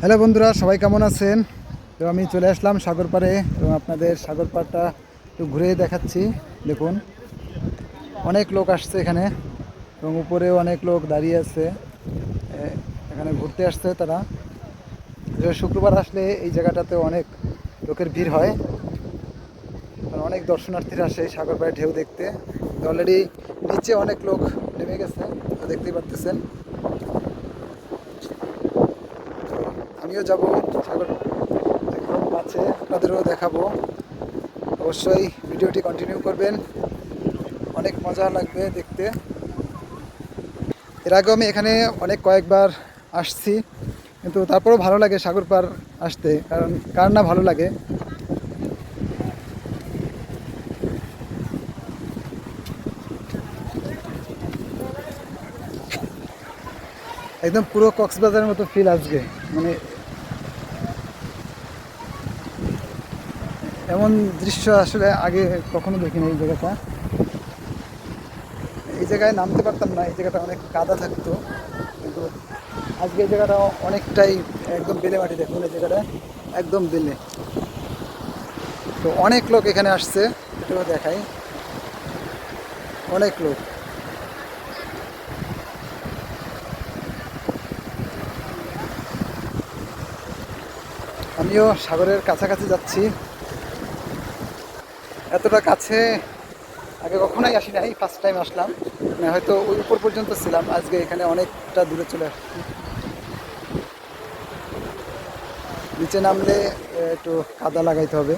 Hello বন্ধুরা, সবাই কেমন আছেন? তো আমি চলে আসলাম সাগর পাড়ে এবং আপনাদের সাগর পাড়টা একটু ঘুরে দেখাচ্ছি। দেখুন, অনেক লোক আসছে এখানে এবং উপরেও অনেক লোক দাঁড়িয়ে আছে। এখানে ঘুরতে আসছে তারা। শুক্রবার আসলে এই জায়গাটাতে অনেক লোকের ভিড় হয়। অনেক দর্শনার্থীরা আসে এই সাগর পাড়ে ঢেউ দেখতে। অলরেডি নিচে অনেক লোক নেমে গেছে দেখতেই পারতেছেন। আমিও যাব একদম কাছে আপনাদেরও দেখাবো। অবশ্যই ভিডিওটি কন্টিনিউ করবেন। অনেক মজা লাগবে দেখতে। এর আগেও আমি এখানে অনেক কয়েকবার আসছি, কিন্তু তারপরেও ভালো লাগে সাগর পার আসতে, কারণ কার না ভালো লাগে। একদম পুরো কক্সবাজারের মতো ফিল আসবে মানে এমন দৃশ্য আসলে আগে কখনো দেখিনি এই জায়গাটা। এই জায়গায় নামতে পারতাম না, এই জায়গাটা অনেক কাদা থাকতো। কিন্তু আজকে এই জায়গাটা অনেকটাই একদম বেলে মাটি, দেখুন এই জায়গাটা একদম বেলে। তো অনেক লোক এখানে আসছে এটাও দেখাই। অনেক লোক। আমিও সাগরের কাছাকাছি যাচ্ছি। এতটা কাছে আগে কখনোই আসি নাই ফার্স্ট টাইম আসলাম। মানে হয়তো ওই উপর পর্যন্ত ছিলাম, আজকে এখানে অনেকটা দূরে চলে আসছি। নিচে নামলে একটু কাদা লাগাইতে হবে।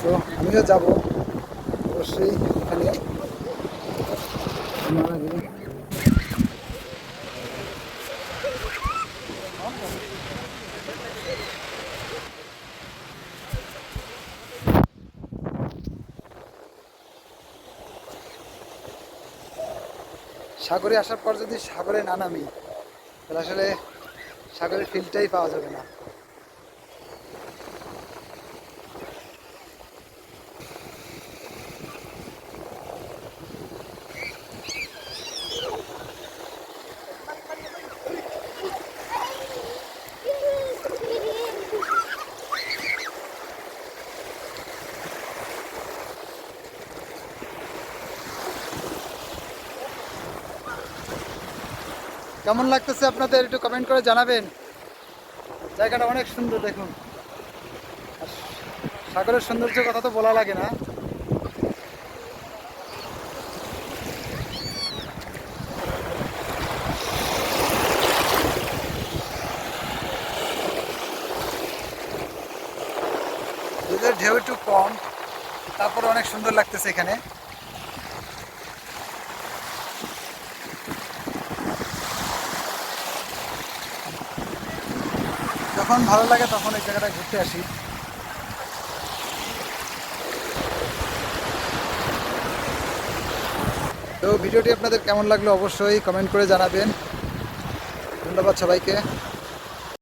তো আমিও যাব, অবশ্যই এখানে। সাগরে আসার পর যদি সাগরে না নামি তাহলে আসলে সাগরের ফিলটাই পাওয়া যাবে না। কেমন লাগতেছে আপনাদের একটু কমেন্ট করে জানাবেন? জায়গাটা অনেক সুন্দর দেখুন। সাগরের সৌন্দর্য কথা তো বলা লাগে না। ঢেউ একটু কম, তারপরে অনেক সুন্দর লাগতেছে এখানে। যখন ভালো লাগে তখন এই জায়গাটা ঘুরতে আসি। তো ভিডিওটি আপনাদের কেমন লাগল অবশ্যই কমেন্ট করে জানাবেন। ধন্যবাদ সবাইকে।